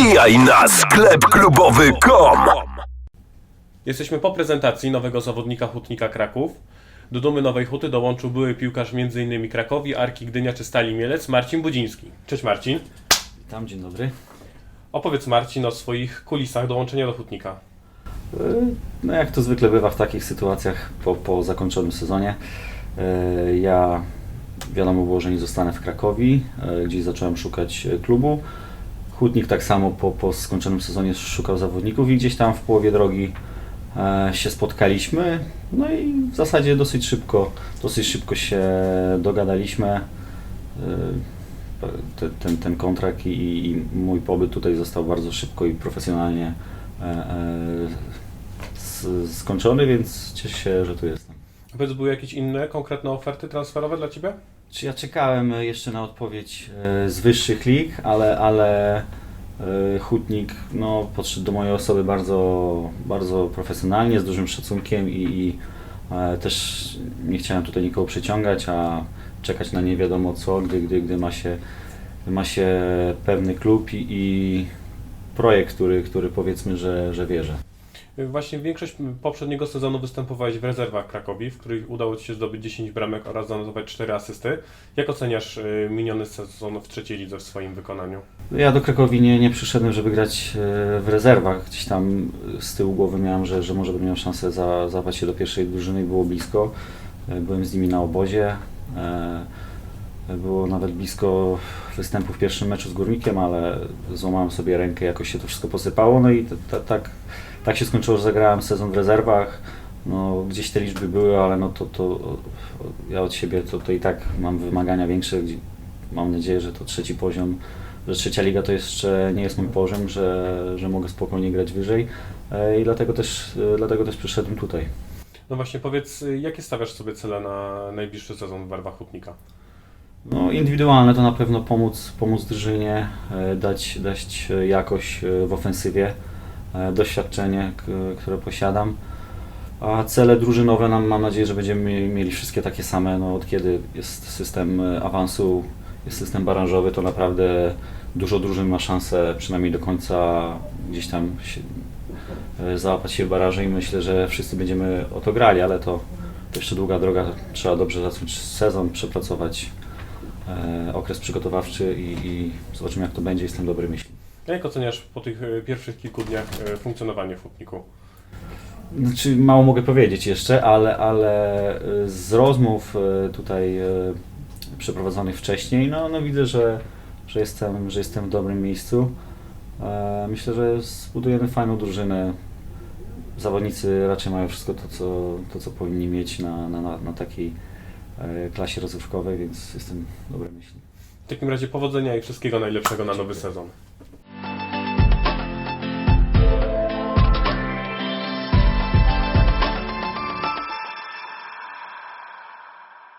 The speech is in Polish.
Wbijaj na sklep klubowy.com. Jesteśmy po prezentacji nowego zawodnika Hutnika Kraków. Do dumy Nowej Huty dołączył były piłkarz m.in. Krakowi, Arki Gdynia czy Stali Mielec, Marcin Budziński. Cześć Marcin. Tam, dzień dobry. Opowiedz Marcin o swoich kulisach dołączenia do Hutnika. E, No jak to zwykle bywa w takich sytuacjach po, po zakończonym sezonie, e, ja wiadomo było, że nie zostanę w Krakowi, e, gdzieś zacząłem szukać klubu. Hutnik tak samo po, po skończonym sezonie szukał zawodników i gdzieś tam w połowie drogi e, się spotkaliśmy. No i w zasadzie dosyć szybko, dosyć szybko się dogadaliśmy. E, te- ten, ten kontrakt i, i mój pobyt tutaj został bardzo szybko i profesjonalnie e, skończony, więc cieszę się, że tu jestem. A Powiedz, były jakieś inne konkretne oferty transferowe dla Ciebie? Czy ja czekałem jeszcze na odpowiedź e, z wyższych lig, ale, ale e, Hutnik no, podszedł do mojej osoby bardzo, bardzo profesjonalnie, z dużym szacunkiem i, i e, też nie chciałem tutaj nikogo przyciągać, a czekać na nie wiadomo co, gdy, gdy, gdy ma, się, ma się pewny klub i, i projekt, który, który powiedzmy, że, że wierzę. Właśnie większość poprzedniego sezonu występowałeś w rezerwach Krakowi, w których udało Ci się zdobyć 10 bramek oraz zanotować 4 asysty. Jak oceniasz y, miniony sezon w trzeciej lidze w swoim wykonaniu? Ja do Krakowi nie, nie przyszedłem, żeby grać e, w rezerwach. Gdzieś tam z tyłu głowy miałem, że, że może bym miał szansę za, się do pierwszej drużyny i było blisko. E, Byłem z nimi na obozie. Było nawet blisko występu w pierwszym meczu z Górnikiem, ale złamałem sobie rękę, jakoś się to wszystko posypało. No i tak, tak się skończyło, że zagrałem sezon w rezerwach. No, gdzieś te liczby były, ale no to, to ja od siebie to, to i tak mam wymagania większe. Mam nadzieję, że to trzeci poziom że trzecia liga to jeszcze nie jest mój poziom, że, że mogę spokojnie grać wyżej e, i dlatego też, e, dlatego też przyszedłem tutaj. No właśnie, powiedz, y, jakie stawiasz sobie cele na najbliższy sezon w barwach Hutnika? No, indywidualne to na pewno pomóc, pomóc drużynie, e, dać, dać jakość w ofensywie, doświadczenie, k- które posiadam. A cele drużynowe nam, mam nadzieję, że będziemy mieli wszystkie takie same. No, od kiedy jest system e, awansu, jest system baranżowy, to naprawdę dużo drużyn ma szansę przynajmniej do końca gdzieś tam się, e, załapać się w baraże i myślę, że wszyscy będziemy o to grali, ale to, to jeszcze długa droga. Trzeba dobrze zacząć sezon, przepracować e, okres przygotowawczy i, i zobaczymy jak to będzie. Jestem dobry myśli. Jak oceniasz po tych y, pierwszych kilku dniach y, funkcjonowanie w Hutniku? Znaczy, mało mogę powiedzieć jeszcze, ale, ale y, z rozmów y, tutaj y, przeprowadzonych wcześniej, no, no widzę, że, że, jestem, że jestem w dobrym miejscu. E, Myślę, że zbudujemy fajną drużynę. Zawodnicy raczej mają wszystko to, co, to, co powinni mieć na, na, na, na takiej e, klasie rozrywkowej, więc jestem dobrej myśli. W takim razie powodzenia i wszystkiego najlepszego na nowy sezon.